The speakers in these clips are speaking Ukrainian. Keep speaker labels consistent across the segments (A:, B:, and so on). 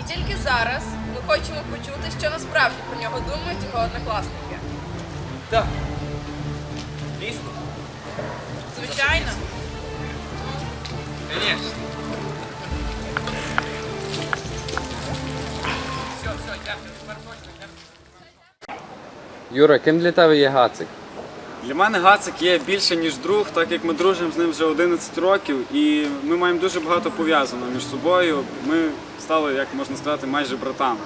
A: І тільки зараз ми хочемо почути, що насправді про нього думають його однокласники.
B: Так. Дійсно.
A: Звичайно.
B: Звісно. Все, все, дякую. Тепер точно.
C: Юра, ким для тебе є Гацик?
D: Для мене Гацик є більше ніж друг, так як ми дружимо з ним вже 11 років, і ми маємо дуже багато пов'язано між собою. Ми стали, як можна сказати, майже братами.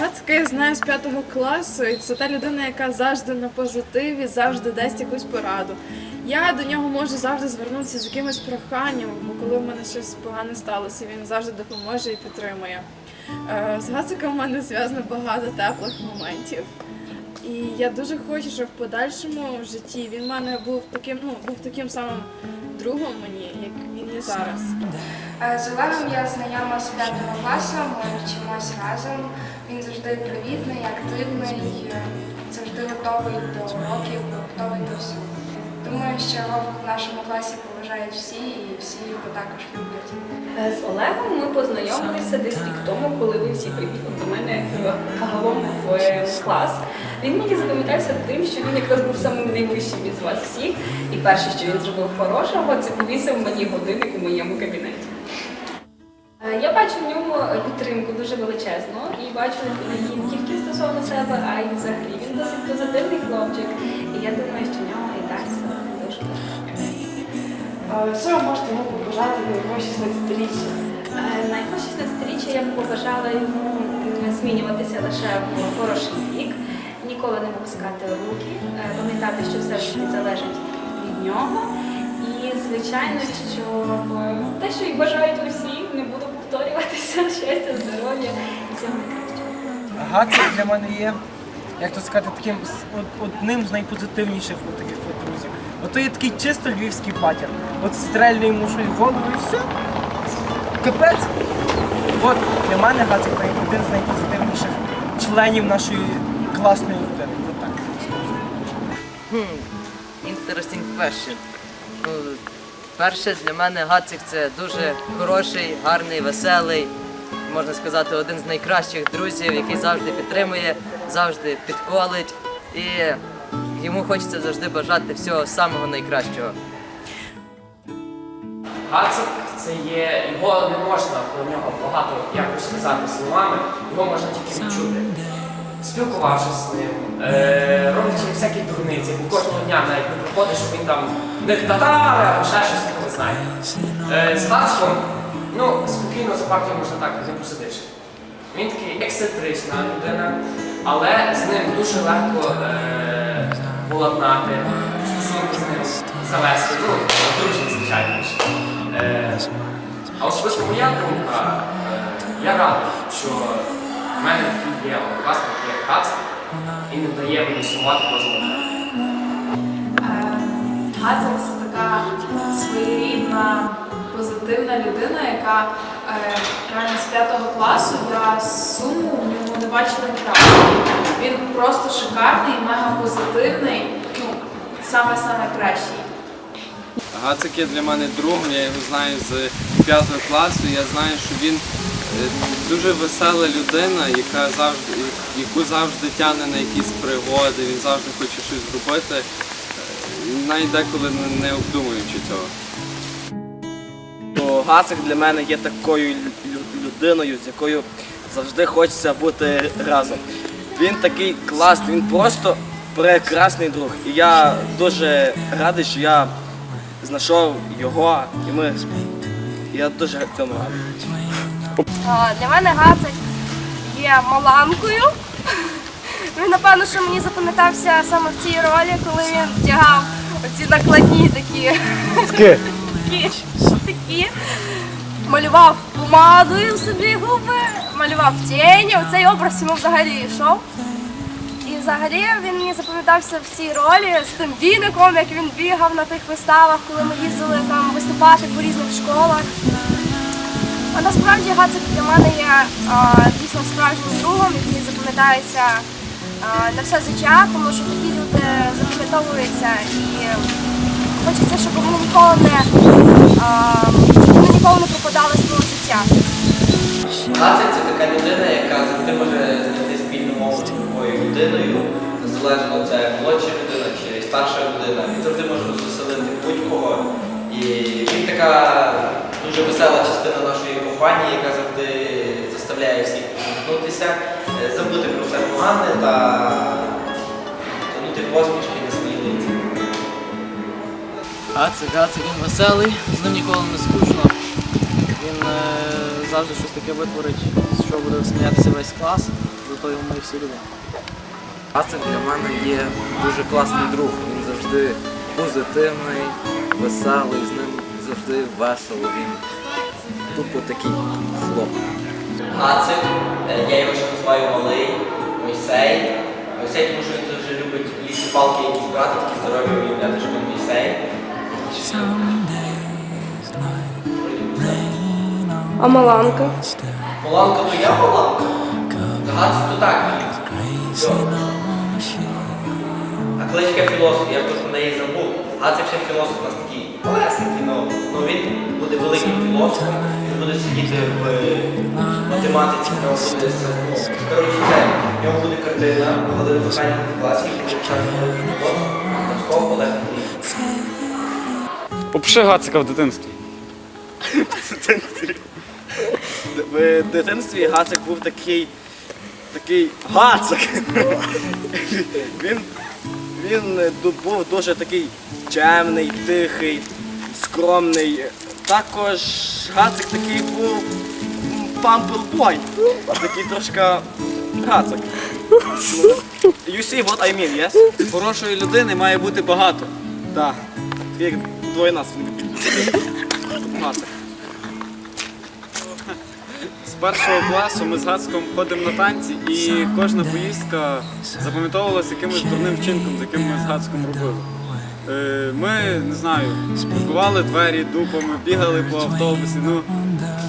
E: Гацька я знаю з п'ятого класу, і це та людина, яка завжди на позитиві, завжди дасть якусь пораду. Я до нього можу завжди звернутися з якимось проханням, бо коли в мене щось погане сталося, він завжди допоможе і підтримує. Е, З Гациком в мене зв'язано багато теплих моментів. І я дуже хочу, щоб в подальшому житті він в мене був таким, ну, був таким самим другом мені, як він є зараз.
F: Е, З Олегом я знайома з п'ятого класу, ми вчимося разом. Він завжди привітний, активний, е, завжди готовий до уроків, готовий до всього. Думаю, що його в нашому класі поважають всі і всі його також люблять.
G: Е, З Олегом ми познайомилися десь рік тому, коли ви всі приїхали до мене кагалом в е, клас. Він мені запам'ятався тим, що він якраз був самим найвищим із вас всіх. І перше, що він зробив хорошого, це повісив мені годинник у моєму кабінеті. Е, Я бачу в ньому підтримку дуже величезну і бачу її не тільки стосовно себе, а й взагалі. Він досить позитивний хлопчик. І я думаю, що в нього
E: Що ви можете йому побажати на його 16-річчя?
G: Е, На його 16-річчя я б побажала йому змінюватися лише в хороший бік, ніколи не випускати руки, е, пам'ятати, що все ж залежить від нього. І, звичайно, що те, що і бажають усі, не буду повторюватися, щастя, здоров'я і всього найкращого.
H: Гацик для мене є, як то сказати, таким одним з найпозитивніших таких. Ото є такий чисто львівський батір. От стрельне йому щось голову і все. Капець. От для мене Гацик най- один з найпозитивніших членів нашої класної родини. От так скажу.
I: Interesting question. Ну, перше, для мене Гацик це дуже хороший, гарний, веселий, можна сказати, один з найкращих друзів, який завжди підтримує, завжди підколить. І йому хочеться завжди бажати всього самого найкращого.
B: Гацик це є, його не можна про нього багато якось сказати словами, його можна тільки відчути. Спілкувавшись з ним, е, роблячи всякі дурниці, бо кожного дня навіть не приходить, що він там не татари або ще щось не знає. Е, з Гацьком, ну, спокійно за партію можна так не посидиш. Він такий ексцентрична людина, але з ним дуже легко е, поладнати, стосунки з ним завести, ну, дружні, звичайно. Е, а особисто моя думка, е, я радий, що в мене такий є однокласник, як Гацик, і не дає мені сумувати кожного дня.
E: Гацик це така своєрідна, позитивна людина, яка е, реально з п'ятого класу я суму в ньому не бачила ніколи. Він просто шикарний, мега позитивний, ну, саме-саме кращий.
C: Гацик є для мене другом, я його знаю з 5 класу. Я знаю, що він е, дуже весела людина, яка завжди, яку завжди тягне на якісь пригоди, він завжди хоче щось зробити, е, навіть деколи не- не обдумуючи цього.
H: То Гацик для мене є такою людиною, з якою завжди хочеться бути разом. Він такий класний, він просто прекрасний друг. І я дуже радий, що я знайшов його, і ми я дуже цьому радий.
F: А, Для мене Гацик є маланкою. Він, напевно, що мені запам'ятався саме в цій ролі, коли він вдягав оці накладні такі такі, такі, малював помадою собі губи, малював тіні. Оцей образ йому взагалі йшов. І взагалі він мені запам'ятався в цій ролі з тим віником, як він бігав на тих виставах, коли ми їздили там виступати по різних школах. А насправді Гацик для мене є а, дійсно справжнім другом, який запам'ятається на все життя, тому що такі люди запам'ятовуються і хочеться, щоб вони ніколи не, а, пропадали з свого життя.
J: Гацик це така людина, яка завжди може знайти спільну мову з тобою людиною, незалежно це молодша людина чи старша людина. Він завжди може розвеселити будь-кого. І він така дуже весела частина нашої компанії, яка завжди заставляє всіх посміхнутися, е, забути про все погане та тягнути посмішки на свої лиці.
I: Гацик, Гацик, він веселий, з ним ніколи не скучно. Він е, завжди щось таке витворить, з чого буде сміятися весь клас, зато його ми всі любимо.
C: Гацик для мене є дуже класний друг. Він завжди позитивний, веселий, з ним завжди весело. Він тупо такий хлоп.
J: Гацик, е, я його ще називаю малий, Мойсей. Мойсей, тому що він дуже любить лісі палки якісь брати, такі здорові уявляти, що він Мойсей.
F: А Маланка?
J: Маланка, то я Маланка. Гацик, то так. А кличка філософ, я ж про неї забув. Гацик ще філософ у нас такий малесенький, ну, ну він буде великим філософом, він буде сидіти в е, математиці, в буде ну, коротше це, в нього буде картина, коли питання в класі, буде писати великий філософ, Мацков Олег Андрій.
D: Опиши Гацика в дитинстві.
H: В дитинстві Гацик був такий. такий Гацик. він, він був дуже такий чемний, тихий, скромний. Також Гацик такий був пампербой. Такий трошки Гацик. You see what I mean, yes?
D: Хорошої людини має бути багато.
H: Так. Як двоє нас. Гацик.
D: Першого класу ми з Гацьком ходимо на танці, і кожна поїздка запам'ятовувалася якимось дурним вчинком, з яким ми з Гацьком робили. Е, Ми, не знаю, бували двері дупами, бігали по автобусі. Ну,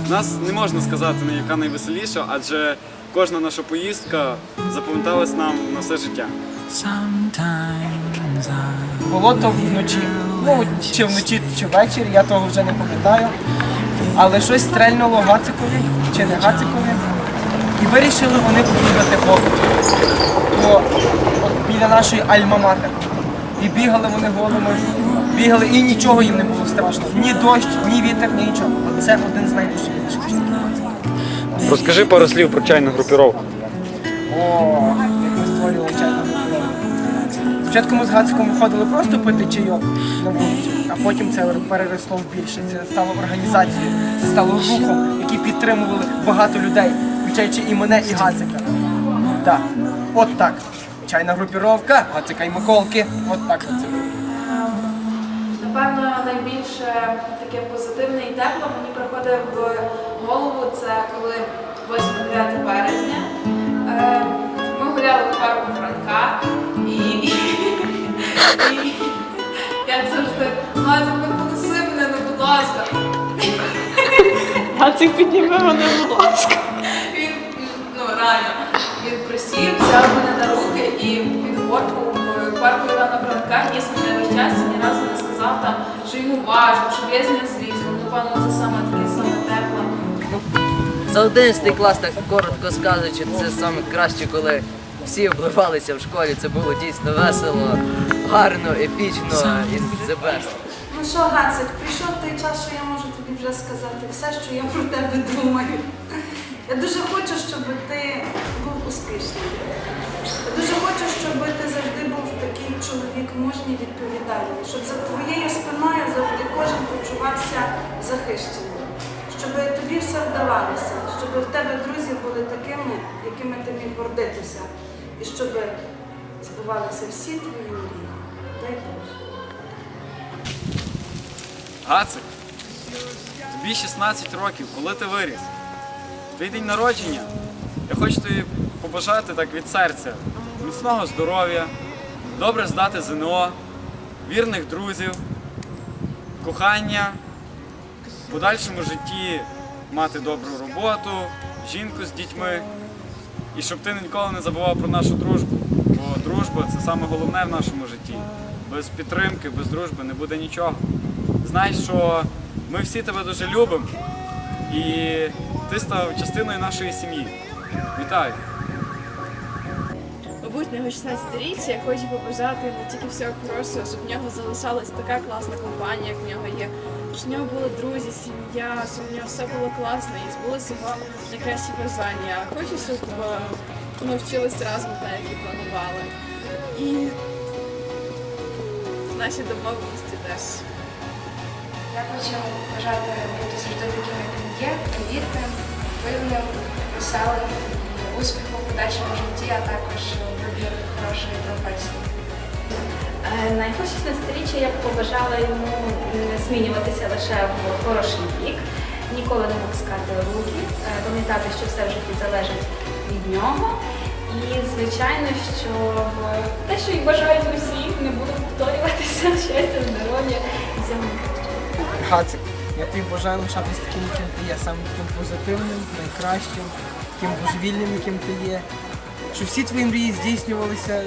D: нас не можна сказати, не яка найвеселіша, адже кожна наша поїздка запам'яталась нам на все життя.
H: Було то вночі. Ну, чи вночі, чи ввечері, я того вже не пам'ятаю. Але щось стрельнуло Гацикові, чи не Гацикові. І вирішили вони поїхати по, по біля нашої альма-матер. І бігали вони голими, бігали, і нічого їм не було страшно. Ні дощ, ні вітер, ні нічого. Це один з найважливіших.
D: Розкажи пару слів про чайну групіровку.
H: О, Спочатку ми з Гациком виходили просто пити чайок на вулицю, а потім це переросло в більше. Це стало організацією, це стало рухом, який підтримували багато людей, включаючи і мене, і Гацика. Так, от так. Чайна групіровка, Гацика і Миколки. От так це.
E: Напевно, найбільше таке позитивне і тепло мені приходить в голову це коли 8-9 березня. Е, Ми гуляли в парку Франка
A: Гацик підніме мене, будь ласка.
E: Він, ну реально, він присів, взяв мене на руки і під горку в парку Івана Франка ніс мене весь час і ні разу не сказав там, що йому важко, щоб я з ним злізу. Ну, Напевно, це саме таке саме тепле.
I: За 11 клас, так коротко скажучи, це саме краще, коли всі обливалися в школі. Це було дійсно весело, гарно, епічно і the best.
K: Ну що, Гацик, прийшов той час, що я вже сказати все, що я про тебе думаю. Я дуже хочу, щоб ти був успішним. Я дуже хочу, щоб ти завжди був такий чоловік мужній, відповідальний, щоб за твоєю спиною завжди кожен почувався захищеним, щоб тобі все вдавалося, щоб в тебе друзі були такими, якими ти міг гордитися, і щоб збувалися всі твої мрії. Дай Боже.
D: Гацик, тобі 16 років, коли ти виріс? Твій день народження. Я хочу тобі побажати так від серця міцного здоров'я, добре здати ЗНО, вірних друзів, кохання, в подальшому житті мати добру роботу, жінку з дітьми. І щоб ти ніколи не забував про нашу дружбу. Бо дружба це саме головне в нашому житті. Без підтримки, без дружби не буде нічого. Знай, що ми всі тебе дуже любимо і ти став частиною нашої сім'ї. Вітаю!
E: Мабуть, його 16-річчя я хочу побажати йому тільки всього хорошого, щоб в нього залишалась така класна компанія, як в нього є. Щоб в нього були друзі, сім'я, щоб в нього все було класно і збулися його найкращі бажання. Хочу, щоб е, ми вчились разом так, як і планували. І наші домовленості теж.
F: Я хочу бажати бути завжди таким, як він є, привітним, активним, веселим успіху в подальшому житті, а також вибір хорошої професії.
G: Е, На його 16-річчя я б побажала йому змінюватися лише в хороший бік, ніколи не опускати руки, е, пам'ятати, що все в житті залежить від нього. І звичайно, що те, що і бажають усі, не буду повторюватися, щастя, здоров'я і всього.
H: Гацик, я тобі бажаю лишатись таким, яким ти є, саме таким позитивним, найкращим, таким божевільним, яким ти є. Щоб всі твої мрії здійснювалися,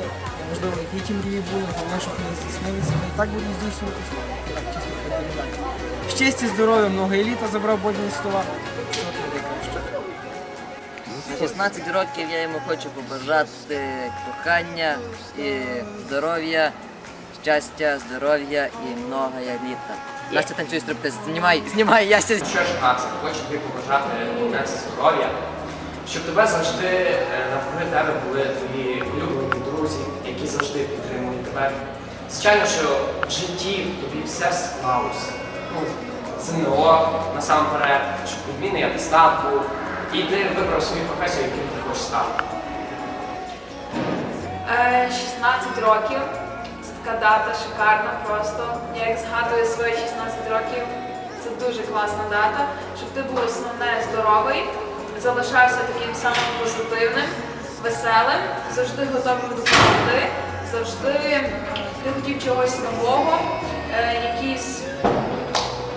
H: можливо, які ті мрії були, головне, щоб вони здійснилися, і так будуть здійснюватися. Так чисто передбачаю. Щастя, здоров'я, много еліта забрав бодні слова. Всього тобі найкращого.
I: 16 років я йому хочу побажати кохання і здоров'я, щастя, здоров'я і много літа. Настя танцює стриптиз. Знімай, знімай, Яся.
B: Що ж, Гацик, хочу тобі побажати міцне здоров'я, щоб тебе завжди е, навкруги тебе були твої улюблені друзі, які завжди підтримують тебе. Звичайно, що в житті тобі все склалося. Ну, ЗНО насамперед, щоб відмінний атестат був, і ти вибрав свою професію, яким ти хочеш стати.
E: Е, 16 років. Така дата шикарна просто. Я як згадую свої 16 років, це дуже класна дата, щоб ти був основне здоровий, залишався таким самим позитивним, веселим, завжди готовим допомогти, завжди ти хотів чогось нового, е, якісь,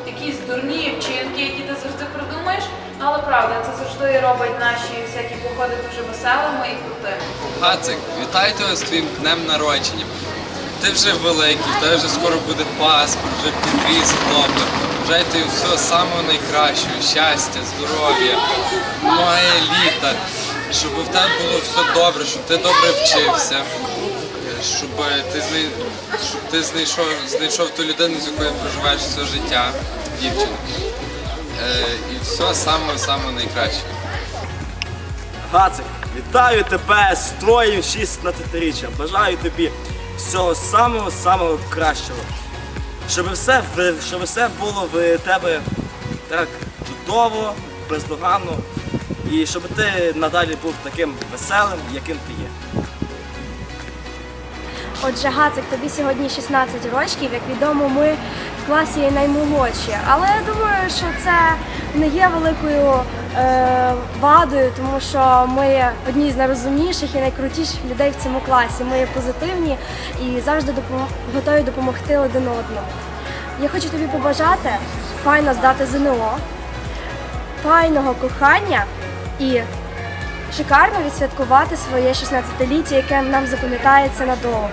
E: якісь дурні вчинки, які ти завжди придумаєш. Ну, але правда, це завжди робить наші всякі походи дуже веселими і крутими.
C: Гацик, вітаю тебе з твоїм днем народження. Ти вже великий, в тебе вже скоро буде паспорт, вже добре. Бажаю тобі всього самого найкращого, щастя, здоров'я, много літа, щоб в тебе було все добре, щоб ти добре вчився, щоб ти, знай... щоб ти знайшов, знайшов ту людину, з якою проживаєш все життя, дівчину. Е, і все самого найкращого.
L: Гацик, вітаю тебе з твоїм 16-річчям. Бажаю тобі всього самого самого кращого. Щоб все, щоб все було в тебе так чудово, бездоганно. І щоб ти надалі був таким веселим, яким ти є.
F: Отже, Гацик, тобі сьогодні 16 років. Як відомо, ми в класі наймолодші. Але я думаю, що це не є великою вадою, тому що ми одні з найрозумніших і найкрутіших людей в цьому класі. Ми позитивні і завжди готові допомогти один одному. Я хочу тобі побажати файно здати ЗНО, файного кохання і шикарно відсвяткувати своє 16-ліття, яке нам запам'ятається надовго.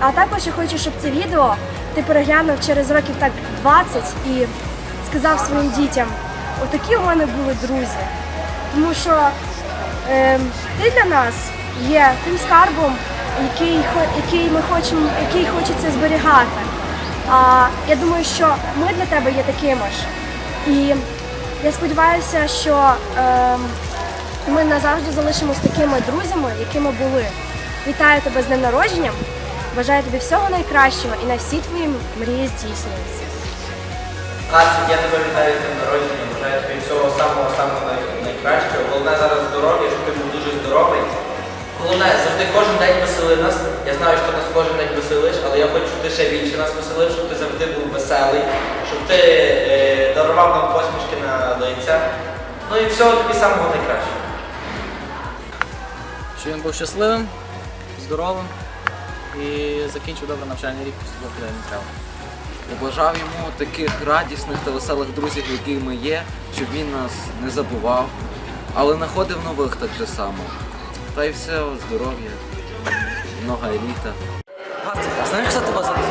F: А також я хочу, щоб це відео ти переглянув через років так 20 і сказав своїм дітям, отакі у мене були друзі. Тому що е, ти для нас є тим скарбом, який, який ми хочемо, який хочеться зберігати. А я думаю, що ми для тебе є такими ж. І я сподіваюся, що е, ми назавжди залишимось такими друзями, якими були. Вітаю тебе з днем народженням. Бажаю тобі всього найкращого і на всі твої мрії здійснюються.
J: Гацик, я тебе вітаю з днем народження, бажаю тобі всього самого самого найкращого. Головне зараз здоров'я, щоб ти був дуже здоровий. Головне, завжди кожен день весели нас. Я знаю, що ти нас кожен день веселиш, але я хочу, щоб ти ще більше нас веселив, щоб ти завжди був веселий, щоб ти е, дарував нам посмішки на лиця. Ну і всього тобі самого найкращого.
M: Щоб він був щасливим, здоровим і закінчив добре навчальний рік, поступив куди.
N: Побажав йому таких радісних та веселих друзів, які ми є, щоб він нас не забував, але знаходив нових так же само. Та й все, здоров'я, много еліта.
I: Знаєш, хто тебе зараз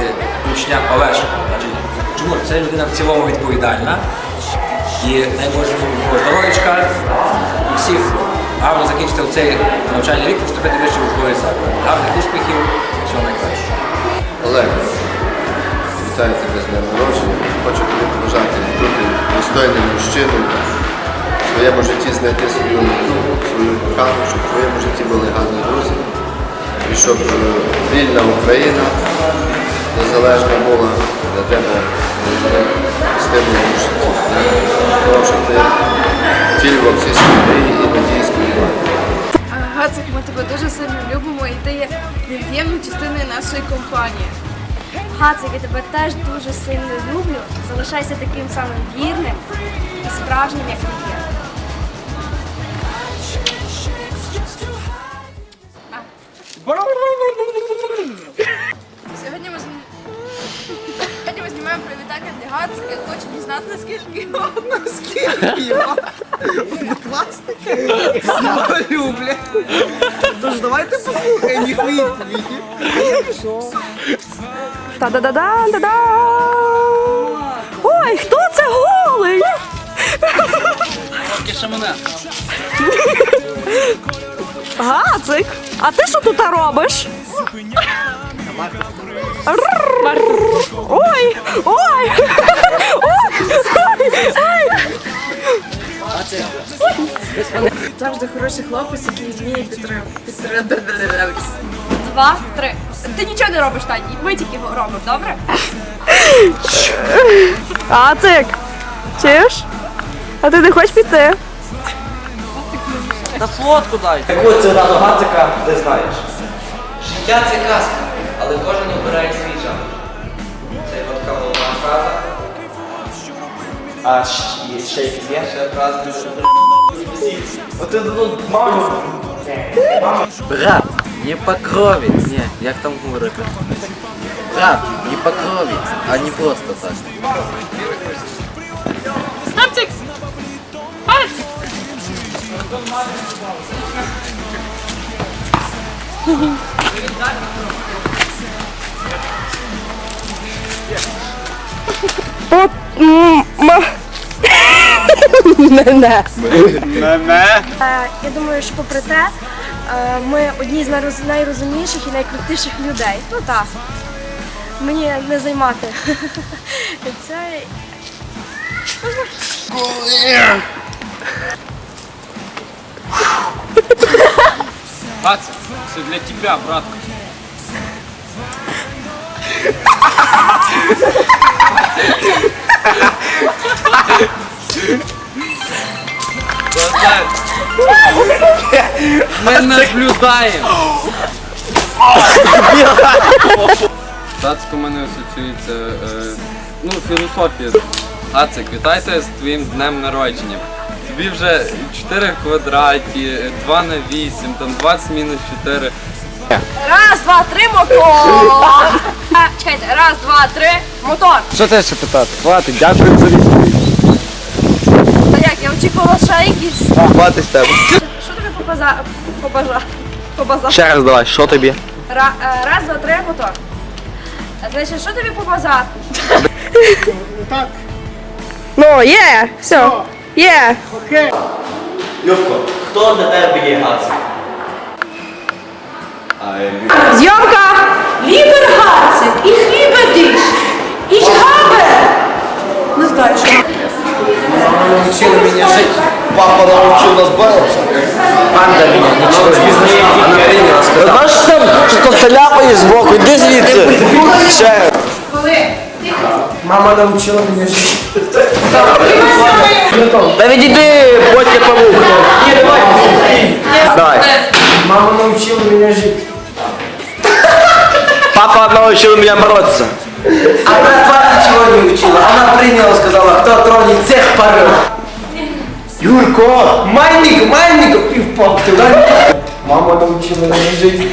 O: називати учня Олешком. Значить, чому? Це людина в цілому відповідальна. І йому здоров'ячка і всіх гарно закінчити цей навчальний рік, поступити вище в учбовий заклад. Гарних успіхів, всього найкращого.
P: Олег, вітаю тебе з днем народження. Хочу тобі побажати бути достойним мужчиною, в своєму житті знайти свою мету, свою кохану, щоб в твоєму житті були гарні друзі. І щоб е, вільна Україна незалежна була для тебе стимулом в житті. Ти втілював всі свої і надії сподівання.
E: Гацик, ми тебе дуже сильно любимо і ти є невід'ємною частиною нашої компанії.
F: Гацик, я тебе теж дуже сильно люблю. Залишайся таким самим вірним і справжнім, як ти є.
A: Сьогодні ми для Гацика. Хочу дізнатися, наскільки його.
H: Наскільки його однокласники його люблять. Тож давайте послухаємо їх відповіді. А я пішов.
F: Та-да-да-да-да-да! Ой, хто це голий?
M: Поки що мене.
F: Гацик, а ти що тут робиш? Ой, ой!
E: Завжди хороший хлопець, який вміє підтримати.
F: Два, три. Ти нічого не робиш, Тані. Ми тільки робимо, добре? Гацик, чуєш? А ти не хочеш піти?
I: Та фотку дай.
J: Яку цитату Гацика ти знаєш? Життя це казка, ще, ще якісь є? Ще фраза. От ти тут маму.
N: Брат, не по крові. Ні, як там говорити? Брат, не по крові, а не просто так.
F: Гацик! Гацик! От ма. Мене.
D: Мене.
F: Е, Я думаю, що попри те, е, ми одні з найрозумніших і найкрутіших людей. Ну так. Мені не займати. Це.
D: Гацик, це для тебе, братка.
C: Ми наблюдаємо. Датсько мене асоціюється, е, ну, філософія. Ацик, вітайте з твоїм днем народження. Тобі вже 4 в квадраті, 2 на 8, там 20 мінус 4.
F: Раз, два, три, мотор! А, чекайте, раз, два, три, мотор!
H: Що те ще питати? Хватить, дякую за відповідь.
F: Як, я очікувала ще якісь.
L: Хватить з тебе.
F: Що тобі побажа... побажа... побажа...
L: Ще раз давай, що тобі?
F: Ра... е, Раз, два, три, мотор. Значить, що тобі побажати?
H: Так.
F: Ну, є, все, є.
H: Окей.
J: Любко, хто для тебе є Гацик?
F: Зйомка!
K: Лібер Гацик, і хліба диш, і жгабе. Не знаю, що.
L: Научили меня жить. Папа научил нас бороться.
O: Панда меня ничего не знает. Она приняла, сказала.
L: Знаєш, там що ляпає збоку, іди звідси. Ще.
H: Мама научила мене жити.
L: Та відійди, потім помог. Давай.
H: Мама научила мене жити.
L: Папа научил меня бороться.
I: А братва ничего не учила. Она приняла, сказала, кто тронет всех порвет.
H: Юрко, майник, майник, півпав ти. Мама научила мене жити.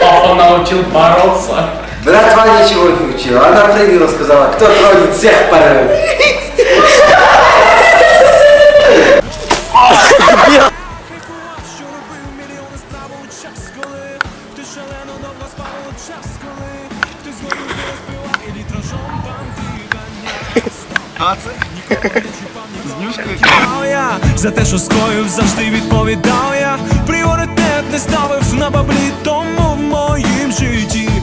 B: Папа научил бороться.
I: Братва ничего не учила. Она приняла, сказала, кто тронет всех порвет.
Q: За те, що скоїв, завжди відповідав я, пріоритет не ставив на баблі, тому в моїм житті.